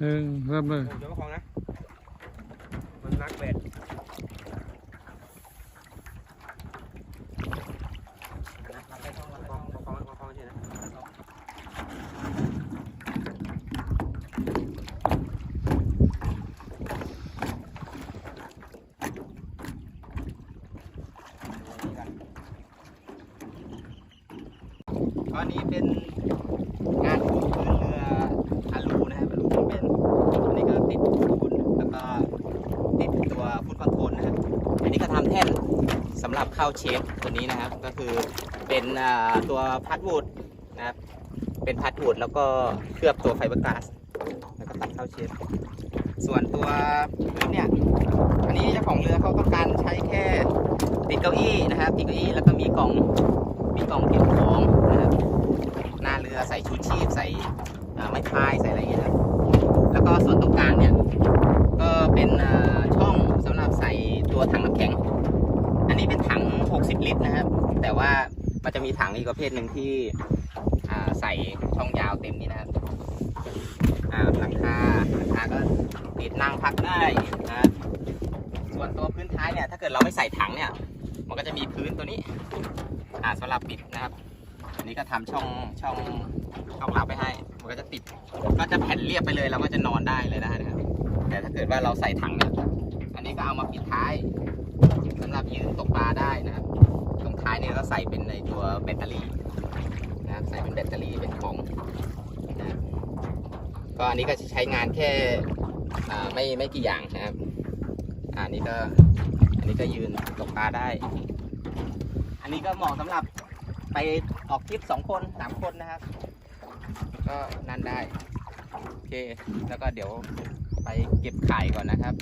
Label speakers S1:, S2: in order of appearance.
S1: หนึ่งเริ่มเลย
S2: โอ้ยกประคองนะ มันนักเบ็ดประคองประคองประคองเฉยนะตอนนี้เป็นงานพื้นเรืออาลูนะครับอาลูที่เป็น อันนี้ก็ติดฟุตแล้วก็ติดตัวฟุตคอนโทรลนะครับ อันนี้ก็ทำ แท่นสำหรับเข้าเชฟตัวนี้นะครับ ก็คือเป็นตัวพัดวูดนะครับ เป็นพัดวูดแล้วก็เคลือบตัวไฟเบอร์กลาสแล้วก็ตัดเข้าเชฟส่วนตัวพื้นเนี่ยอันนี้เจ้าของเรือเขาต้องการใช้แค่ติดเก้าอี้นะครับติดเก้าอี้แล้วก็มีกล่องมีกล่องเก็บของนะครับหน้าเรือใส่ชูชีพใส่ไม้พายใส่อะไรอย่างเงี้ยครับ แล้วก็ส่วนตรงกลางเนี่ย ก็เป็นอ่าช่องสำหรับใส่ตัวถังน้ำแข็ง อันนี้เป็นถัง 60 ลิตรนะครับ แต่ว่ามันจะมีถังอีกประเภทหนึ่งที่ใส่ช่องยาวเต็มนี้นะครับหลังคาหลังคาก็ติดนั่งพักได้นะครับส่วนตัวพื้นท้ายเนี่ยถ้าเกิดเราไม่ใส่ถังเนี่ยมันก็จะมีพื้นตัวนี้อ่าสำหรับปิดนะครับ อันนี้ก็ทำช่องช่องช่องรับไปให้ มันก็จะติดก็จะแผ่นเรียบไปเลยเราก็จะนอนได้เลยได้นะครับ แต่ถ้าเกิดว่าเราใส่ถังเนี่ยอันนี้ก็เอามาปิดท้ายสำหรับยืนตกปลาได้นะ เนี่ยก็ใส่เป็นในตัวแบตเตอรี่นะครับใส่เป็นแบตเตอรี่เป็นของนะก็อันนี้ก็จะใช้งานแค่อ่าไม่ไม่กี่อย่างนะครับอันนี้ก็อันนี้ก็ยืนตกปลาได้ อันนี้ก็เหมาะสำหรับไปออกทริปสองคนสามคนนะครับ ก็นั่นได้ โอเค แล้วก็เดี๋ยวไปเก็บไข่ก่อนนะครับ